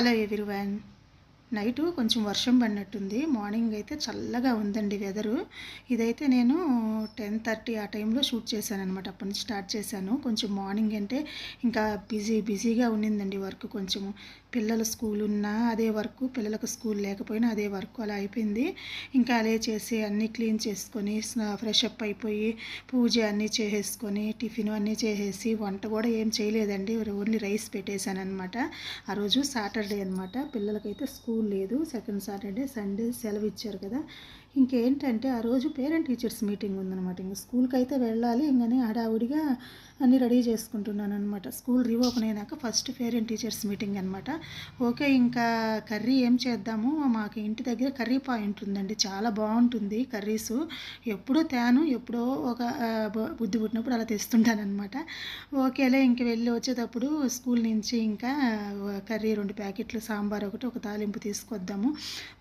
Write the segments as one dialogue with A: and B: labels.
A: Hello everyone night కొంచెం వర్షం పడినట్టుంది. Morning అయితే చల్లగా ఉందండి వెదరు. ఇదైతే నేను టెన్ థర్టీ ఆ టైంలో షూట్ చేశాను అనమాట అప్పటి నుంచి స్టార్ట్ చేశాను. కొంచెం మార్నింగ్ అంటే ఇంకా బిజీ బిజీగా ఉండిందండి వర్క్ కొంచెము. పిల్లల స్కూల్ ఉన్నా అదే వర్క్ పిల్లలకు స్కూల్ లేకపోయినా అదే వర్క్ అలా అయిపోయింది. ఇంకా అదే చేసి అన్నీ క్లీన్ చేసుకొని ఫ్రెష్ అప్ అయిపోయి పూజ అన్నీ చేసేసుకొని టిఫిన్ అన్నీ చేసేసి వంట కూడా ఏం చేయలేదండి. ఓన్లీ రైస్ పెట్టేశాను అనమాట ఆ రోజు సాటర్డే అనమాట పిల్లలకైతే స్కూల్ లేదు. సెకండ్ సాటర్డే సండే సెలవు ఇచ్చారు కదా. ఇంకేంటంటే ఆ రోజు పేరెంట్ టీచర్స్ మీటింగ్ ఉందన్నమాట. ఇంక స్కూల్కి అయితే వెళ్ళాలి ఇంకని హడావుడిగా అన్ని రెడీ చేసుకుంటున్నాను అనమాట స్కూల్ రీఓపెన్ అయినాక ఫస్ట్ పేరెంట్ టీచర్స్ మీటింగ్ అనమాట ఓకే ఇంకా కర్రీ ఏం చేద్దాము? మాకు ఇంటి దగ్గర కర్రీ పాయింట్ ఉందండి. చాలా బాగుంటుంది కర్రీస్. ఎప్పుడూ తేను ఎప్పుడో ఒక బు- బుద్ధి పుట్టినప్పుడు అలా తెస్తుంటానమాట ఓకేలే ఇంక వెళ్ళి వచ్చేటప్పుడు స్కూల్ నుంచి ఇంకా కర్రీ రెండు ప్యాకెట్లు సాంబార్ ఒకటి ఒక తాలింపు తీసుకొద్దాము.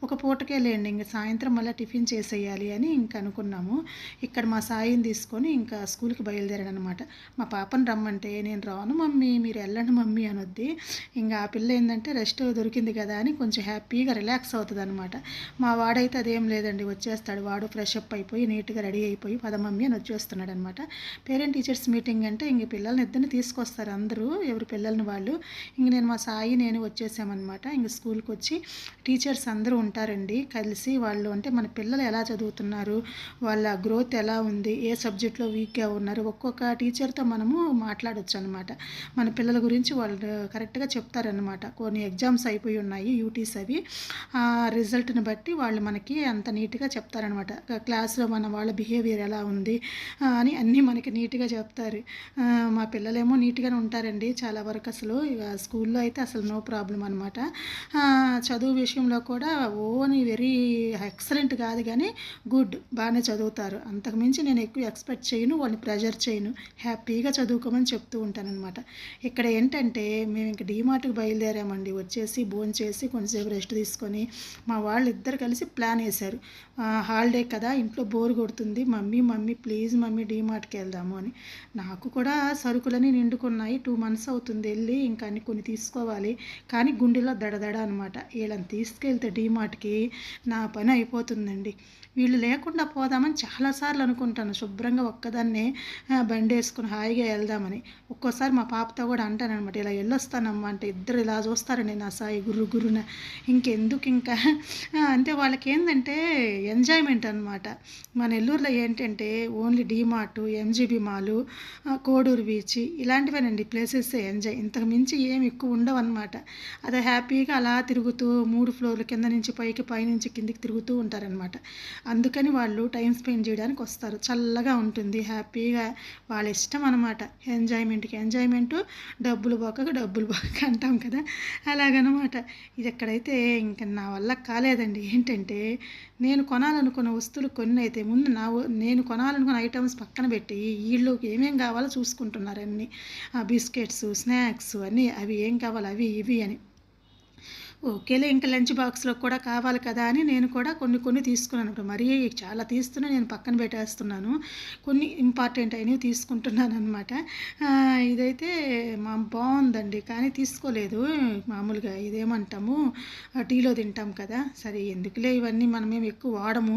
A: ఒక పూటకే లేండి ఇంక సాయంత్రం మళ్ళీ టిఫిన్ చేసేయాలి అని ఇంక అనుకున్నాము. ఇక్కడ మా సాయిని తీసుకొని ఇంకా స్కూల్కి బయలుదేరాను అనమాట మా పాపని రమ్మంటే నేను రాను మమ్మీ మీరు వెళ్ళండి మమ్మీ అనొద్ది. ఇంకా ఆ పిల్ల ఏంటంటే రెస్ట్ దొరికింది కదా అని కొంచెం హ్యాపీగా రిలాక్స్ అవుతుంది అనమాట మా వాడైతే అదేం లేదండి వచ్చేస్తాడు. వాడు ఫ్రెష్ అప్ అయిపోయి నీట్గా రెడీ అయిపోయి పద మమ్మీ అని వచ్చేస్తున్నాడు అనమాట పేరెంట్ టీచర్స్ మీటింగ్ అంటే ఇంక పిల్లల్ని ఇద్దరిని తీసుకొస్తారు అందరూ ఎవరి పిల్లల్ని వాళ్ళు. ఇంక నేను మా సాయి నేను వచ్చేసామన్నమాట. ఇంక స్కూల్కి వచ్చి టీచర్స్ అందరూ ఉంటారండి. కలిసి వాళ్ళు అంటే మన పిల్లలు పిల్లలు ఎలా చదువుతున్నారు వాళ్ళ గ్రోత్ ఎలా ఉంది ఏ సబ్జెక్ట్లో వీక్గా ఉన్నారు ఒక్కొక్క టీచర్తో మనము మాట్లాడొచ్చు అనమాట మన పిల్లల గురించి వాళ్ళు కరెక్ట్గా చెప్తారనమాట. కొన్ని ఎగ్జామ్స్ అయిపోయి ఉన్నాయి యూటీస్ అవి. ఆ రిజల్ట్ని బట్టి వాళ్ళు మనకి అంత నీట్గా చెప్తారనమాట. క్లాస్లో మన వాళ్ళ బిహేవియర్ ఎలా ఉంది అని అన్నీ మనకి నీట్గా చెప్తారు. మా పిల్లలేమో నీట్గానే ఉంటారండి చాలా వరకు అసలు. స్కూల్లో అయితే అసలు నో ప్రాబ్లం అనమాట. చదువు విషయంలో కూడా ఓన్ వెరీ ఎక్సలెంట్ కాదు కానీ గుడ్. బాగానే చదువుతారు. అంతకుమించి నేను ఎక్కువ ఎక్స్పెక్ట్ చేయను. వాళ్ళని ప్రెజర్ చేయను. హ్యాపీగా చదువుకోమని చెప్తూ ఉంటానన్నమాట. ఇక్కడ ఏంటంటే మేము ఇంక డీమార్ట్కి బయలుదేరామండి. వచ్చేసి భోజనం చేసి కొంచెంసేపు రెస్ట్ తీసుకొని మా వాళ్ళు ఇద్దరు కలిసి ప్లాన్ వేశారు. హాలిడే కదా ఇంట్లో బోర్ కొడుతుంది. మమ్మీ మమ్మీ ప్లీజ్ మమ్మీ డీమార్ట్కి వెళ్దాము అని. నాకు కూడా సరుకులని నిండుకున్నాయి. టూ మంత్స్ అవుతుంది వెళ్ళి ఇంకా అన్ని కొన్ని తీసుకోవాలి. కానీ గుండెలో దడదడ అనమాట వీళ్ళని తీసుకెళ్తే డీమార్ట్కి నా పని అయిపోతుందండి. వీళ్ళు లేకుండా పోదామని చాలాసార్లు అనుకుంటాను. శుభ్రంగా ఒక్కదాన్నే బండి వేసుకుని హాయిగా వెళ్దామని. ఒక్కోసారి మా పాపతో కూడా అంటానమాట ఇలా వెళ్ళొస్తానమ్మా అంటే ఇద్దరు ఇలా చూస్తారండి నా సాయి గురు గురున ఇంకెందుకు ఇంకా? అంటే వాళ్ళకి ఏంటంటే ఎంజాయ్మెంట్ అనమాట మన నెల్లూరులో ఏంటంటే only DMart MGB mall Koduru beach ఇలాంటివేనండి places enjoy. ఇంతకు మించి ఏమి ఎక్కువ ఉండవు అనమాట అదే హ్యాపీగా అలా తిరుగుతూ మూడు ఫ్లోర్ల కింద నుంచి పైకి పైనుంచి కిందికి తిరుగుతూ ఉంటారనమాట అందుకని వాళ్ళు టైం స్పెండ్ చేయడానికి వస్తారు. చల్లగా ఉంటుంది హ్యాపీగా వాళ్ళ ఇష్టం అనమాట ఎంజాయ్మెంట్కి ఎంజాయ్మెంట్ డబ్బులు పోక డబ్బులు పోక అంటాం కదా. అలాగనమాట. ఇది ఎక్కడైతే ఇంకా నా వల్ల కాలేదండి. ఏంటంటే నేను కొనాలనుకున్న వస్తువులు కొన్ని అయితే ముందు నా నేను కొనాలనుకున్న ఐటమ్స్ పక్కన పెట్టి వీళ్ళు ఏమేం కావాలో చూసుకుంటున్నారు అన్నీ. బిస్కెట్స్ స్నాక్స్ అన్నీ అవి ఏం కావాలి అవి ఇవి అని. ఓకేలే ఇంకా లంచ్ బాక్స్లో కూడా కావాలి కదా అని నేను కూడా కొన్ని కొన్ని తీసుకున్నాను. ఇప్పుడు మరీ చాలా తీస్తున్నా నేను పక్కన పెట్టేస్తున్నాను. కొన్ని ఇంపార్టెంట్ అయినవి తీసుకుంటున్నాను అనమాట ఇదైతే మా బాగుందండి కానీ తీసుకోలేదు. మామూలుగా ఇదేమంటాము ఆ, టీలో తింటాం కదా. సరే ఎందుకులే ఇవన్నీ మనమేం ఎక్కువ వాడము.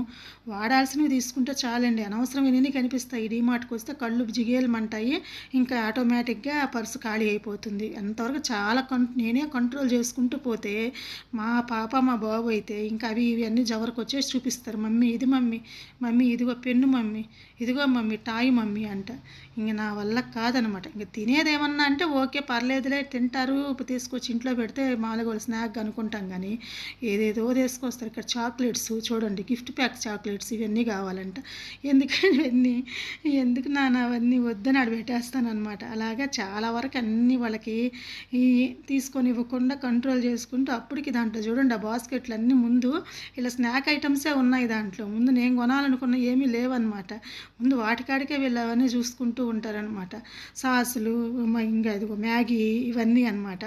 A: వాడాల్సినవి తీసుకుంటే చాలండి. అనవసరమైనవి కనిపిస్తాయి. డీమార్ట్కి వస్తే కళ్ళు జిగేలమంటాయి. ఇంకా ఆటోమేటిక్గా పర్సు ఖాళీ అయిపోతుంది. అంతవరకు చాలా కం నేనే కంట్రోల్ చేసుకుంటూ పోతే మా పాప మా బాబు అయితే ఇంకా అవి ఇవి అన్నీ జవరకు వచ్చేసి చూపిస్తారు. మమ్మీ ఇది మమ్మీ మమ్మీ ఇదిగో పెన్ను మమ్మీ ఇదిగో మమ్మీ టాయ్ మమ్మీ అంట. ఇంక నా వల్ల కాదనమాట. ఇంక తినేదేమన్నా అంటే ఓకే పర్లేదులే తింటారు తీసుకొచ్చి ఇంట్లో పెడితే మామూలుగా స్నాక్ అనుకుంటాం కానీ ఏదేదో తీసుకొస్తారు. ఇక్కడ చాక్లెట్స్ చూడండి గిఫ్ట్ ప్యాక్ చాక్లెట్స్ ఇవన్నీ కావాలంట. ఎందుకని ఇవన్నీ? ఎందుకు నాన్న అవన్నీ వద్దని ఆడ పెట్టేస్తానమాట అనమాట అలాగా చాలా వరకు అన్నీ వాళ్ళకి ఈ తీసుకొని ఇవ్వకుండా కంట్రోల్ చేసుకుంటూ అప్పటికి దాంట్లో చూడండి ఆ బాస్కెట్లు అన్నీ ముందు ఇలా స్నాక్ ఐటమ్సే ఉన్నాయి దాంట్లో. ముందు నేను కొనాలనుకున్న ఏమీ లేవన్నమాట. ముందు వాటికాడికే వీళ్ళు అవన్నీ చూసుకుంటూ ఉంటారనమాట సాసులు మ- ఇంకా ఇదిగో మ్యాగీ ఇవన్నీ అన్నమాట.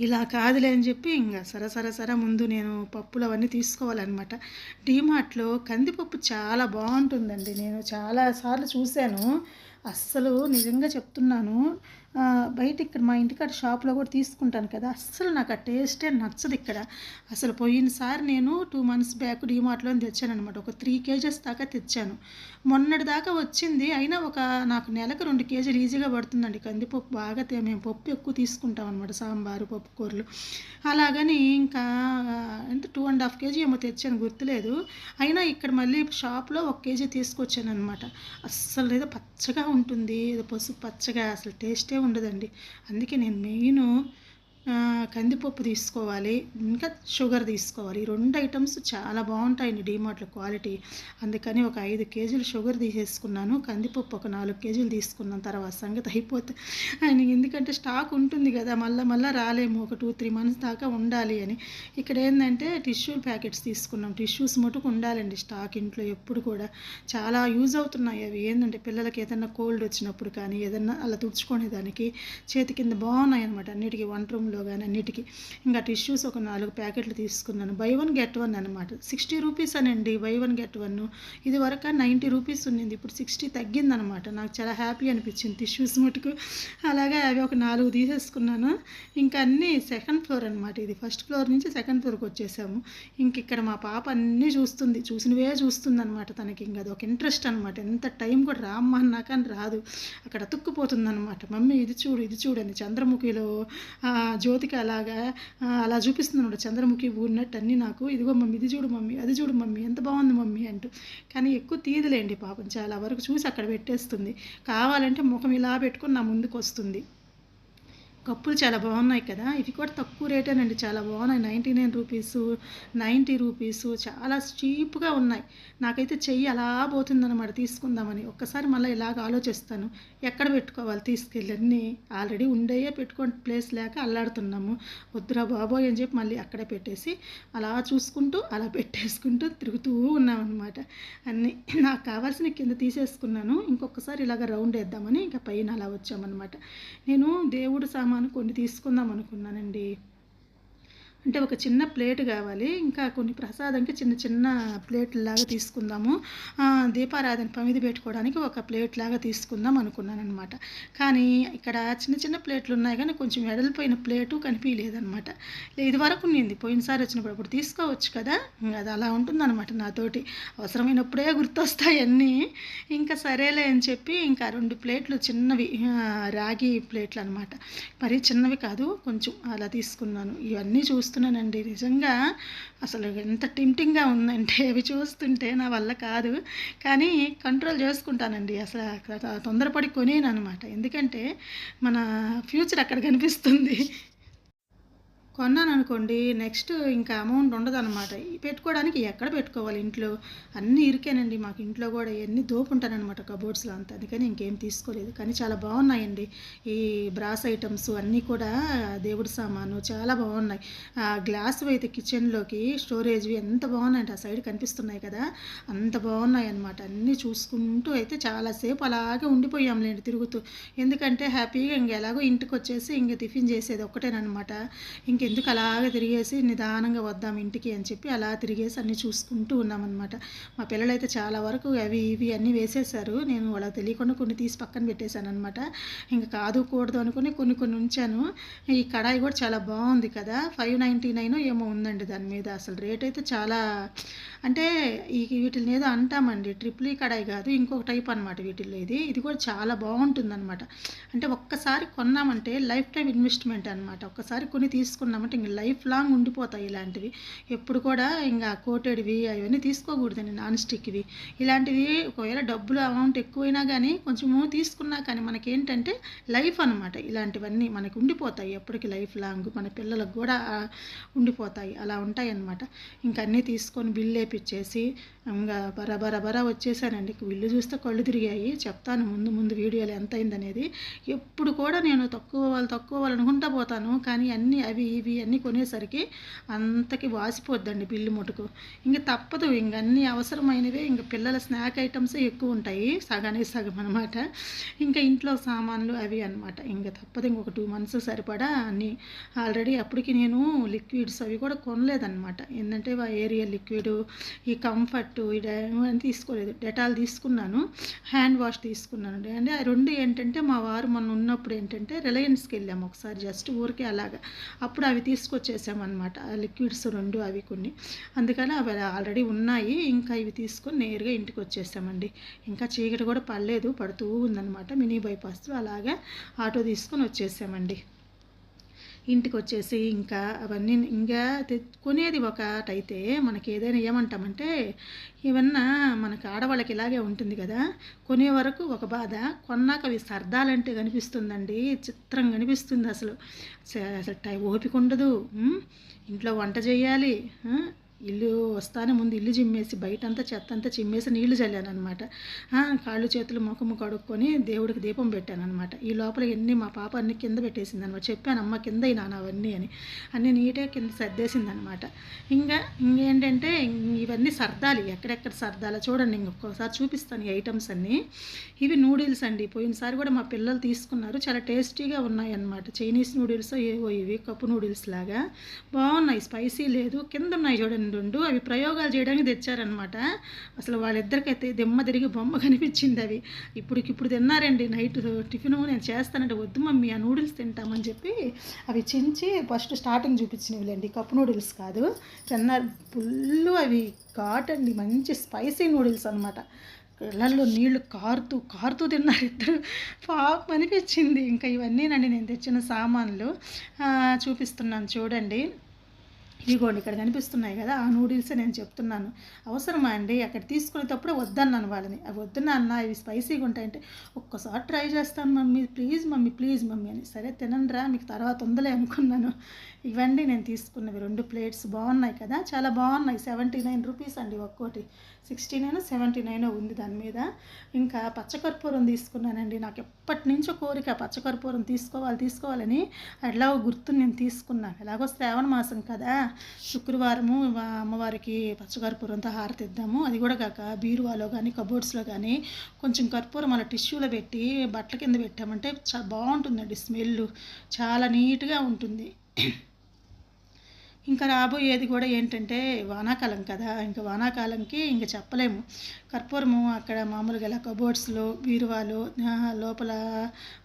A: ఇలా కాదులే అని చెప్పి ఇంకా సర సర సర ముందు నేను పప్పులు అవన్నీ తీసుకోవాలన్నమాట. డీమార్ట్లో కందిపప్పు చాలా బాగుంటుందండి. నేను చాలా సార్లు చూశాను. అస్సలు నిజంగా చెప్తున్నాను. బయట ఇక్కడ మా ఇంటికాడ షాప్లో కూడా తీసుకుంటాను కదా. అస్సలు నాకు ఆ టేస్టే నచ్చదు ఇక్కడ. అసలు పోయినసారి నేను టూ మంత్స్ బ్యాక్ డీమార్ట్లో తెచ్చాను అనమాట ఒక త్రీ కేజెస్ దాకా తెచ్చాను. మొన్నటి దాకా వచ్చింది. అయినా ఒక నాకు నెలకు రెండు కేజీలు ఈజీగా పడుతుందండి. కందిపప్పు బాగా మేము పప్పు ఎక్కువ తీసుకుంటాం అనమాట సాంబారు పప్పు కూరలు. అలాగని ఇంకా ఎంత టూ అండ్ హాఫ్ కేజీ ఏమో తెచ్చాను గుర్తులేదు. అయినా ఇక్కడ మళ్ళీ షాప్లో ఒక కేజీ తీసుకొచ్చాను అనమాట అస్సలు ఏదో పచ్చగా ఉంటుంది. ఏదో పసుపు పచ్చగా అసలు టేస్టే ఉండదండి. అందుకే నేను మెయిన్ కందిపప్పు తీసుకోవాలి ఇంకా షుగర్ తీసుకోవాలి. ఈ రెండు ఐటమ్స్ చాలా బాగుంటాయండి డీమార్ట్లో క్వాలిటీ. అందుకని ఒక ఐదు కేజీలు షుగర్ తీసేసుకున్నాను. కందిపప్పు ఒక నాలుగు కేజీలు తీసుకున్నాను. తర్వాత సంగతి అయిపోతే ఆయన ఎందుకంటే స్టాక్ ఉంటుంది కదా మళ్ళీ మళ్ళీ రాలేము. ఒక టూ త్రీ మంత్స్ దాకా ఉండాలి అని. ఇక్కడ ఏంటంటే టిష్యూ ప్యాకెట్స్ తీసుకున్నాం. టిష్యూస్ మటుకు ఉండాలండి స్టాక్ ఇంట్లో ఎప్పుడు కూడా. చాలా యూజ్ అవుతున్నాయి అవి. ఏంటంటే పిల్లలకి ఏదైనా కోల్డ్ వచ్చినప్పుడు కానీ ఏదైనా అలా తుడుచుకునేదానికి చేతి కింద బాగున్నాయి అనమాట అన్నిటికీ వంట రూమ్లో కానీ అన్నిటికీ. ఇంకా టిష్యూస్ ఒక నాలుగు ప్యాకెట్లు తీసుకున్నాను. బై వన్ గెట్ వన్ అనమాట సిక్స్టీ రూపీస్ అనండి. Buy one get one. ఇది వరకు నైంటీ రూపీస్ ఉన్నింది. ఇప్పుడు సిక్స్టీ తగ్గిందనమాట నాకు చాలా హ్యాపీ అనిపించింది టిష్యూస్ మటుకు. అలాగే అవి ఒక నాలుగు తీసేసుకున్నాను. ఇంకా అన్నీ సెకండ్ ఫ్లోర్ అనమాట ఇది. ఫస్ట్ ఫ్లోర్ నుంచి సెకండ్ ఫ్లోర్కి వచ్చేసాము. ఇంక ఇక్కడ మా పాప అన్నీ చూస్తుంది. చూసినవే చూస్తుంది అనమాట తనకి. ఇంకా అది ఒక ఇంట్రెస్ట్ అనమాట ఎంత టైం కూడా రామ్మ అన్నా కానీ రాదు. అక్కడ తుక్కుపోతుంది అనమాట మమ్మీ ఇది చూడు ఇది చూడండి చంద్రముఖిలో జ్యోతికి అలాగా అలా చూపిస్తుంది చంద్రముఖి ఊరినట్టు అన్నీ నాకు ఇదిగో మమ్మీ ఇది చూడు మమ్మీ అది చూడు మమ్మీ ఎంత బాగుంది మమ్మీ అంటూ. కానీ ఎక్కువ తీయదులేండి పాపం చాలా వరకు చూసి అక్కడ పెట్టేస్తుంది. కావాలంటే ముఖం ఇలా పెట్టుకుని నా ముందుకు వస్తుంది కప్పులు చాలా బాగున్నాయి కదా. ఇవి కూడా తక్కువ రేటేనండి. చాలా బాగున్నాయి. Ninety nine rupees ninety rupees చాలా చీప్గా ఉన్నాయి. నాకైతే చెయ్యి అలా పోతుందన్నమాట. తీసుకుందామని. ఒక్కసారి మళ్ళీ ఇలాగ ఆలోచిస్తాను. ఎక్కడ పెట్టుకోవాలి? తీసుకెళ్ళి అన్నీ ఆల్రెడీ ఉండేయే పెట్టుకోండి ప్లేస్ లేక అల్లాడుతున్నాము. వద్దురా బాబోయ్ అని చెప్పి మళ్ళీ అక్కడే పెట్టేసి అలా చూసుకుంటూ అలా పెట్టేసుకుంటూ తిరుగుతూ ఉన్నామన్నమాట. అన్నీ నాకు కావాల్సిన కింద తీసేసుకున్నాను. ఇంకొకసారి ఇలాగ రౌండ్ వేద్దామని ఇంకా పైన అలా వచ్చామన్నమాట. నేను దేవుడు సామ కొన్ని తీసుకుందాం అనుకున్నానండి. అంటే ఒక చిన్న ప్లేట్ కావాలి. ఇంకా కొన్ని ప్రసాదంకి చిన్న చిన్న ప్లేట్ లాగా తీసుకుందాము. దీపారాధన పమిది పెట్టుకోవడానికి ఒక ప్లేట్ లాగా తీసుకుందాం అనుకున్నాను అనమాట కానీ ఇక్కడ చిన్న చిన్న ప్లేట్లు ఉన్నాయి కానీ కొంచెం వెడల్పోయిన ప్లేటు కనిపించలేదన్నమాట. ఇది వరకు ఉన్నింది పోయినసారి వచ్చినప్పుడు అప్పుడు తీసుకోవచ్చు కదా? ఇంకా అది అలా ఉంటుందన్నమాట నాతోటి. అవసరమైనప్పుడే గుర్తొస్తాయి అన్నీ. ఇంకా సరేలే అని చెప్పి ఇంకా రెండు ప్లేట్లు చిన్నవి రాగి ప్లేట్లు అనమాట మరి చిన్నవి కాదు కొంచెం అలా తీసుకున్నాను. ఇవన్నీ చూస్తున్నానండి. నిజంగా అసలు ఎంత టెంప్టింగ్గా ఉందంటే అవి చూస్తుంటే నా వల్ల కాదు. కానీ కంట్రోల్ చేసుకుంటానండి. అసలు అక్కడ తొందరపడి కొనేను అనమాట ఎందుకంటే మన ఫ్యూచర్ అక్కడ కనిపిస్తుంది. కొన్నాను అనుకోండి నెక్స్ట్ ఇంకా అమౌంట్ ఉండదు అనమాట పెట్టుకోవడానికి ఎక్కడ పెట్టుకోవాలి ఇంట్లో? అన్నీ ఇరికేనండి. మాకు ఇంట్లో కూడా ఎన్ని దోపుంటానమాట కబోర్డ్స్లో అంతా. అందుకని ఇంకేం తీసుకోలేదు. కానీ చాలా బాగున్నాయండి. ఈ బ్రాస్ ఐటమ్స్ అన్నీ కూడా దేవుడి సామాను చాలా బాగున్నాయి. ఆ గ్లాస్ అయితే కిచెన్లోకి స్టోరేజ్వి ఎంత బాగున్నాయంటే ఆ సైడ్ కనిపిస్తున్నాయి కదా. అంత బాగున్నాయి అనమాట అన్నీ చూసుకుంటూ అయితే చాలాసేపు అలాగే ఉండిపోయాంలేండి తిరుగుతూ. ఎందుకంటే హ్యాపీగా ఇంక ఎలాగో ఇంటికి వచ్చేసి ఇంక టిఫిన్ చేసేది ఒక్కటేనమాట ఇంకెందుకు అలాగే తిరిగేసి నిదానంగా వద్దాం ఇంటికి అని చెప్పి అలా తిరిగేసి అన్నీ చూసుకుంటూ ఉన్నామన్నమాట. మా పిల్లలైతే చాలా వరకు అవి ఇవి అన్నీ వేసేసారు నేను వాళ్ళకి తెలియకుండా కొన్ని తీసి పక్కన పెట్టేశాను అనమాట ఇంకా కాదు కూడదు అనుకుని కొన్ని కొన్ని ఉంచాను. ఈ కడాయి కూడా చాలా బాగుంది కదా. ఫైవ్ నైంటీ నైన్ ఏమో ఉందండి దాని మీద. అసలు రేట్ అయితే చాలా అంటే ఈ వీటిని ఏదో అంటామండి. ట్రిపుల్ ఈ కడాయి కాదు ఇంకొక టైప్ అనమాట వీటిల్లో ఇది. ఇది కూడా చాలా బాగుంటుంది అనమాట అంటే ఒక్కసారి కొన్నామంటే లైఫ్ టైం ఇన్వెస్ట్మెంట్ అనమాట ఒక్కసారి కొని తీసుకున్నామంటే ఇంక లైఫ్ లాంగ్ ఉండిపోతాయి ఇలాంటివి. ఎప్పుడు కూడా ఇంకా కోటెడ్వి అవన్నీ తీసుకోకూడదండి నాన్ స్టిక్వి. ఇలాంటివి ఒకవేళ డబ్బులు అమౌంట్ ఎక్కువైనా కానీ కొంచెము తీసుకున్నా కానీ మనకేంటంటే లైఫ్ అనమాట ఇలాంటివన్నీ మనకు ఉండిపోతాయి. ఎప్పటికీ లైఫ్ లాంగ్ మన పిల్లలకు కూడా ఉండిపోతాయి. అలా ఉంటాయి అన్నమాట ఇంక అన్నీ తీసుకొని బిల్లు వేపించేసి ఇంకా బరా బరా బరా వచ్చేసానండి. బిల్లు చూస్తే కళ్ళు తిరిగాయి. చెప్తాను ముందు ముందు వీడియోలు ఎంత అయిందనేది ఎప్పుడు కూడా నేను తక్కువ వాళ్ళు తక్కువ వాళ్ళు అనుకుంటా పోతాను. కానీ అన్నీ అవి ఇవి అన్నీ కొనేసరికి అంతకి వాసిపోద్దండి బిల్లు మటుకు ఇంక తప్పదు ఇంక అన్ని అవసరమైనవే ఇంక పిల్లల స్నాక్ ఐటమ్స్ ఎక్కువ ఉంటాయి సగానే సగం అనమాట ఇంకా ఇంట్లో సామాన్లు అవి అనమాట ఇంకా తప్పదు ఇంకొక టూ మంత్స్ సరిపడా అన్ని. ఆల్రెడీ అప్పటికి నేను లిక్విడ్స్ అవి కూడా కొనలేదన్నమాట. ఏంటంటే ఏరియల్ లిక్విడ్ ఈ కంఫర్ట్ ఇవన్నీ తీసుకోలేదు. డెటాల్ తీసుకున్నాను హ్యాండ్ వాష్ తీసుకున్నాను. అంటే ఆ రెండు ఏంటంటే మా వారు మొన్న ఉన్నప్పుడు ఏంటంటే రిలయన్స్కి వెళ్ళాము ఒకసారి జస్ట్ ఊరికే అలాగా. అప్పుడు అవి తీసుకొచ్చేసామన్నమాట. లిక్విడ్స్ రెండు అవి కొన్ని. అందుకని అవి ఆల్రెడీ ఉన్నాయి. ఇంకా ఇవి తీసుకొని నేరుగా ఇంటికి వచ్చేసామండి ఇంకా చీకటి కూడా పడలేదు పడుతూ ఉందన్నమాట. మినీ బైపాస్ అలాగా ఆటో తీసుకొని వచ్చేసామండి. ఇంటికి వచ్చేసి ఇంకా అవన్నీ ఇంకా కొనేది ఒకటైతే మనకి ఏదైనా ఏమంటామంటే ఇవన్నా మనకు ఆడవాళ్ళకి ఇలాగే ఉంటుంది కదా కొనే వరకు ఒక బాధ. కొన్నాక అవి సర్దాలంటే కనిపిస్తుందండి చిత్రం కనిపిస్తుంది అసలు. అసలు టై ఓపిక ఉండదు ఇంట్లో వంట చేయాలి. ఇల్లు వస్తానే ముందు ఇల్లు చిమ్మేసి బయటంతా చెత్త అంతా చిమ్మేసి నీళ్ళు చల్లాను అనమాట కాళ్ళు చేతులు ముఖము కడుక్కొని దేవుడికి దీపం పెట్టానమాట ఈ లోపల ఎన్ని మా పాప అన్ని కింద పెట్టేసింది అనమాట చెప్పాను అమ్మ కింద నాన్న అవన్నీ అని. అన్ని నీట్గా కింద సర్దేసింది అనమాట ఇంకా ఇంకేంటంటే ఇవన్నీ సర్దాలి ఎక్కడెక్కడ సర్దాలి చూడండి ఇంకొకసారి చూపిస్తాను ఈ ఐటమ్స్ అన్నీ. ఇవి నూడిల్స్ అండి. పోయినసారి కూడా మా పిల్లలు తీసుకున్నారు. చాలా టేస్టీగా ఉన్నాయి అనమాట చైనీస్ నూడిల్స్ ఏవో ఇవి కప్పు నూడిల్స్ లాగా. బాగున్నాయి స్పైసీ లేదు. కింద ఉన్నాయి చూడండి రెండు అవి ప్రయోగాలు చేయడానికి తెచ్చారనమాట అసలు వాళ్ళిద్దరికైతే దిమ్మ తిరిగి బొమ్మ కనిపించింది అవి. ఇప్పటికిప్పుడు తిన్నారండి నైట్ టిఫిన్ నేను చేస్తానంటే వద్దు మమ్మీ ఆ నూడిల్స్ తింటామని చెప్పి అవి చించి ఫస్ట్ స్టార్టింగ్ చూపించినవిలేండి కప్పు నూడిల్స్ కాదు. తిన్నారు ఫుల్ అవి ఘాట్ అండి మంచి స్పైసీ నూడిల్స్ అనమాట ఇళ్ళల్లో నీళ్ళు కారుతూ కారుతూ తిన్నారు ఇద్దరు. పాపం అనిపించింది. ఇంకా ఇవన్నీ నండి నేను తెచ్చిన సామాన్లు. చూపిస్తున్నాను చూడండి. ఇదిగోండి ఇక్కడ కనిపిస్తున్నాయి కదా ఆ నూడిల్స్ నేను చెప్తున్నాను. అవసరమా అండి? అక్కడ తీసుకునేటప్పుడే వద్దన్నాను వాళ్ళని. అవి వద్దున్నా అన్న? ఇవి స్పైసీగా ఉంటాయంటే ఒక్కసారి ట్రై చేస్తాను mummy. Please mummy please mummy అని. సరే తినండిరా మీకు తర్వాత ఉందలే అనుకున్నాను. ఇవ్వండి నేను తీసుకున్నవి రెండు ప్లేట్స్ బాగున్నాయి కదా. చాలా బాగున్నాయి. సెవెంటీ నైన్ రూపీస్ అండి ఒక్కోటి. సిక్స్టీ నైన్ సెవెంటీ నైన్ ఉంది దాని మీద. ఇంకా పచ్చకర్పూరం తీసుకున్నానండి. నాకు ఎప్పటి నుంచో కోరిక పచ్చకర్పూరం తీసుకోవాలి తీసుకోవాలని ఎలాగో గుర్తు నేను తీసుకున్నాను ఎలాగో శ్రావణ మాసం కదా. శుక్రవారము అమ్మవారికి పచ్చకర్పూరంతో హారతిద్దాము అది కూడా కాక బీరువాలో కానీ కబోర్డ్స్లో కానీ కొంచెం కర్పూరం అలా టిష్యూలో పెట్టి బట్టల కింద పెట్టామంటే చాలా బాగుంటుందండి స్మెల్ చాలా నీట్గా ఉంటుంది. ఇంకా రాబోయేది కూడా ఏంటంటే వానాకాలం కదా. ఇంకా వానాకాలంకి ఇంకా చెప్పలేము. కర్పూరము అక్కడ మామూలుగా ఇలా కబోర్డ్స్లో బీరువాలు లోపల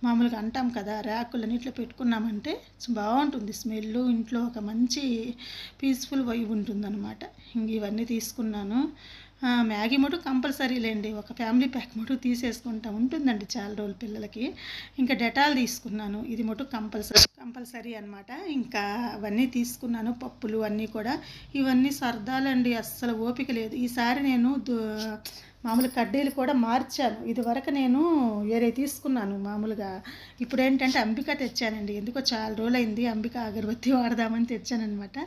A: మామూలుగా అంటాం కదా ర్యాకులన్నిట్లో పెట్టుకున్నామంటే బాగుంటుంది స్మెల్ ఇంట్లో ఒక మంచి పీస్ఫుల్ వైబ్ ఉంటుందన్నమాట. ఇంక ఇవన్నీ తీసుకున్నాను. మ్యాగీ మటు కంపల్సరీ లేండి ఒక ఫ్యామిలీ ప్యాక్ మటు తీసేసుకుంటా ఉంటుందండి చాలా రోజులు పిల్లలకి. ఇంకా డెటాల్ తీసుకున్నాను. ఇది మటు కంపల్సరీ కంపల్సరీ అనమాట ఇంకా అవన్నీ తీసుకున్నాను. పప్పులు అన్నీ కూడా. ఇవన్నీ సర్దాలండి. అస్సలు ఓపిక లేదు. ఈసారి నేను మామూలు కడ్డీలు కూడా మార్చాను. ఇదివరకు నేను వేరే తీసుకున్నాను మామూలుగా. ఇప్పుడు ఏంటంటే అంబిక తెచ్చానండి. ఎందుకో చాలా రోజులైంది అంబిక అగరబత్తి వాడదామని తెచ్చానమాట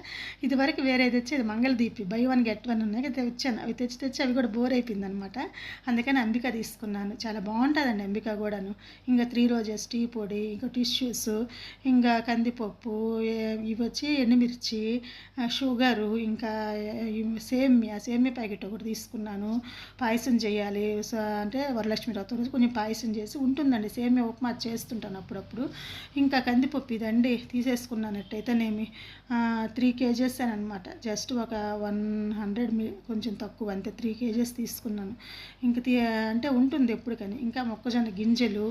A: ఇదివరకు వేరే తెచ్చేది Mangaldeep buy one get one ఉన్నాయి తెచ్చాను. అవి తెచ్చి తెచ్చి అవి కూడా బోర్ అయిపోయింది అనమాట అందుకని అంబిక తీసుకున్నాను. చాలా బాగుంటుందండి అంబిక కూడాను. ఇంకా త్రీ రోజెస్ టీ పొడి ఇంకా టిష్యూస్ ఇంకా కందిపప్పు ఇవి వచ్చి ఎండుమిర్చి షుగరు ఇంకా సేమ్యా సేమ్యా ప్యాకెట్ ఒకటి తీసుకున్నాను. పాయసం పాయసం చేయాలి. అంటే వరలక్ష్మి వ్రతం రోజు కొంచెం పాయసం చేసి ఉంటుందండి. సేమే ఉప్మా చేస్తుంటాను అప్పుడప్పుడు. ఇంకా కందిపప్పు ఇదండి తీసేసుకున్నానట్టయితేనేమి. త్రీ కేజెస్ అని అనమాట. జస్ట్ ఒక వన్ హండ్రెడ్ మీ కొంచెం తక్కువ అంతే త్రీ కేజెస్ తీసుకున్నాను. ఇంకా తీ అంటే ఉంటుంది ఎప్పుడు కానీ ఇంకా మొక్కజొన్న గింజలు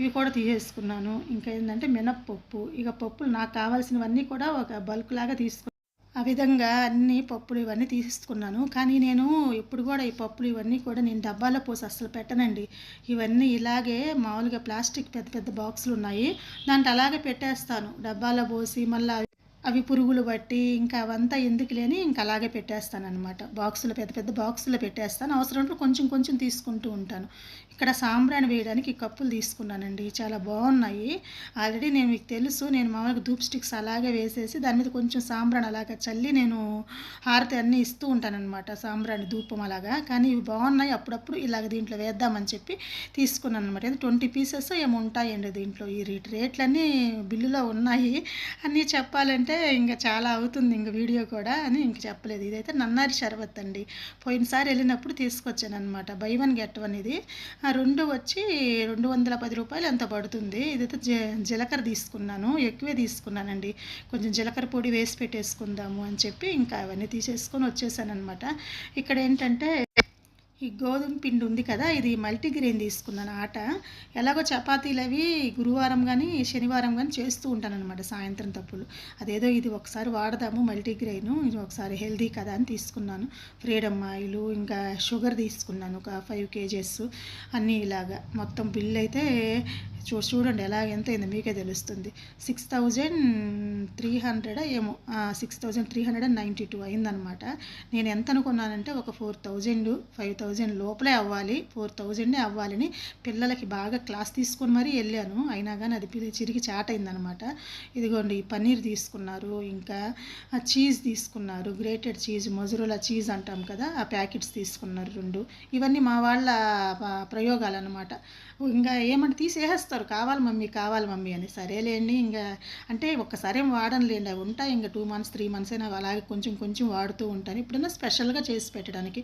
A: ఇవి కూడా తీసేసుకున్నాను. ఇంకా ఏంటంటే మినప్పప్పు. ఇక పప్పులు నాకు కావాల్సినవన్నీ కూడా ఒక బల్క్ లాగా తీసుకున్నాను. ఆ విధంగా అన్ని పప్పులు ఇవన్నీ తీసుకున్నాను కానీ నేను ఇప్పుడు కూడా ఈ పప్పులు ఇవన్నీ కూడా నేను డబ్బాలో పోసి అస్సలు పెట్టనండి. ఇవన్నీ ఇలాగే మామూలుగా ప్లాస్టిక్ పెద్ద పెద్ద బాక్సులు ఉన్నాయి. దాంట్లో అలాగే పెట్టేస్తాను. డబ్బాలో పోసి మళ్ళీ అవి పురుగులు బట్టి ఇంకా అవంతా ఎందుకు లేని ఇంకా అలాగే పెట్టేస్తాను అనమాట బాక్సులు పెద్ద పెద్ద బాక్సులు పెట్టేస్తాను. అవసరంలో కొంచెం కొంచెం తీసుకుంటూ ఉంటాను. ఇక్కడ సాంబ్రాణి వేయడానికి కప్పులు తీసుకున్నానండి. చాలా బాగున్నాయి. ఆల్రెడీ నేను మీకు తెలుసు నేను మామూలుగా ధూప్ స్టిక్స్ అలాగే వేసేసి దాని మీద కొంచెం సాంబ్రాణి అలాగా చల్లి నేను హారతి అన్నీ ఇస్తూ ఉంటానన్నమాట. సాంబ్రాణి ధూపం అలాగా. కానీ ఇవి బాగున్నాయి. అప్పుడప్పుడు ఇలాగ దీంట్లో వేద్దామని చెప్పి తీసుకున్నాను అనమాట ట్వంటీ పీసెస్ ఏమి ఉంటాయండి దీంట్లో. ఈ రేట్ రేట్లన్నీ బిల్లులో ఉన్నాయి. అన్నీ చెప్పాలంటే అంటే ఇంకా చాలా అవుతుంది ఇంక వీడియో కూడా అని ఇంక చెప్పలేదు. ఇదైతే నన్నారి షర్బత్ అండి. పోయినసారి వెళ్ళినప్పుడు తీసుకొచ్చాను అనమాట బై వన్ గెట్ వన్ ఇది. ఆ రెండు వచ్చి రెండు వందల పది రూపాయలు ఎంత పడుతుంది? ఇదైతే జీలకర్ర తీసుకున్నాను. ఎక్కువే తీసుకున్నానండి. కొంచెం జీలకర్ర పొడి వేసి పెట్టేసుకుందాము అని చెప్పి ఇంకా అవన్నీ తీసేసుకొని వచ్చేసాను అనమాట ఇక్కడ ఏంటంటే ఈ గోధుమ పిండి ఉంది కదా ఇది మల్టీగ్రెయిన్ తీసుకున్నాను ఆట. ఎలాగో చపాతీలు అవి గురువారం కానీ శనివారం కానీ చేస్తూ ఉంటాను అనమాట సాయంత్రం తప్పులు. అదేదో ఇది ఒకసారి వాడదాము మల్టీగ్రెయిన్ ఇది ఒకసారి హెల్దీ కదా అని తీసుకున్నాను. ఫ్రీడమ్ ఆయిల్ ఇంకా షుగర్ తీసుకున్నాను ఒక ఫైవ్ కేజెస్ అన్నీ ఇలాగా. మొత్తం బిల్ అయితే చూ చూడండి ఎలా ఎంత అయింది మీకే తెలుస్తుంది. సిక్స్ థౌజండ్ త్రీ హండ్రెడ్ ఏమో six thousand three hundred and ninety two అయిందనమాట. నేను ఎంత అనుకున్నానంటే ఒక ఫోర్ థౌజండ్ ఫైవ్ థౌజండ్ లోపలే అవ్వాలి ఫోర్ థౌజండే అవ్వాలని పిల్లలకి బాగా క్లాస్ తీసుకొని మరీ వెళ్ళాను. అయినా కానీ అది చిరిగి చాట్ అయిందనమాట. ఇదిగోండి పన్నీర్ తీసుకున్నారు ఇంకా ఆ చీజ్ తీసుకున్నారు గ్రేటెడ్ చీజ్ మొజరోలా చీజ్ అంటాం కదా ఆ ప్యాకెట్స్ తీసుకున్నారు రెండు. ఇవన్నీ మా వాళ్ళ ప్రయోగాలు అనమాట ఇంకా ఏమంటే తీసేస్తారు కావాలి మమ్మీ కావాలి మమ్మీ అని. సరేలేండి ఇంకా అంటే ఒక్కసారి ఏం వాడనులేండి. అవి ఉంటాయి. ఇంకా టూ మంత్స్ త్రీ మంత్స్ అయినా అలాగే కొంచెం కొంచెం వాడుతూ ఉంటాను ఇప్పుడైనా స్పెషల్గా చేసి పెట్టడానికి.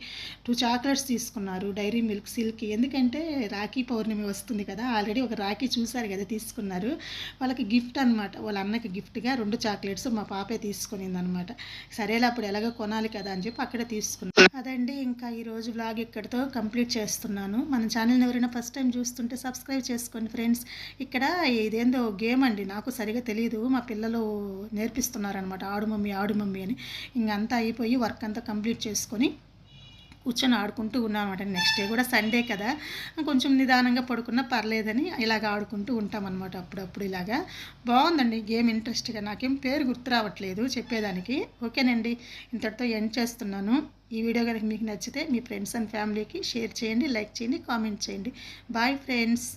A: టూ చాక్లెట్స్ తీసుకున్నారు. Dairy Milk Silk. ఎందుకంటే రాఖీ పౌర్ణమి వస్తుంది కదా ఆల్రెడీ ఒక రాఖీ చూశారు కదా తీసుకున్నారు. వాళ్ళకి గిఫ్ట్ అనమాట వాళ్ళ అన్నకి గిఫ్ట్గా రెండు చాక్లెట్స్ మా పాపే తీసుకునింది అనమాట సరేలే అప్పుడు ఎలాగో కొనాలి కదా అని చెప్పి అక్కడే తీసుకున్నాను అదండి ఇంకా ఈరోజు బ్లాగ్ ఇక్కడితో కంప్లీట్ చేస్తున్నాను. మన ఛానల్ని ఎవరైనా ఫస్ట్ టైం చూస్తుంటే సబ్స్క్రైబ్ చేసుకోండి ఫ్రెండ్స్ ఇక్కడ ఇదేందో గేమ్ అండి నాకు సరిగా తెలియదు మా పిల్లలు నేర్పిస్తున్నారనమాట ఆడు మమ్మీ ఆడు మమ్మీ అని. ఇంకంతా అయిపోయి వర్క్ అంతా కంప్లీట్ చేసుకొని కూర్చొని ఆడుకుంటూ ఉన్నాం అనమాట నెక్స్ట్ డే కూడా సండే కదా కొంచెం నిదానంగా పడుకున్నా పర్లేదని ఇలాగ ఆడుకుంటూ ఉంటామన్నమాట అప్పుడప్పుడు ఇలాగా. బాగుందండి గేమ్ ఇంట్రెస్ట్గా నాకేం పేరు గుర్తు రావట్లేదు చెప్పేదానికి. ఓకేనండి ఇంతటితో ఎండ్ చేస్తున్నాను. ఈ వీడియో కనుక మీకు నచ్చితే మీ ఫ్రెండ్స్ అండ్ ఫ్యామిలీకి షేర్ చేయండి లైక్ చేయండి కామెంట్ చేయండి. Bye friends.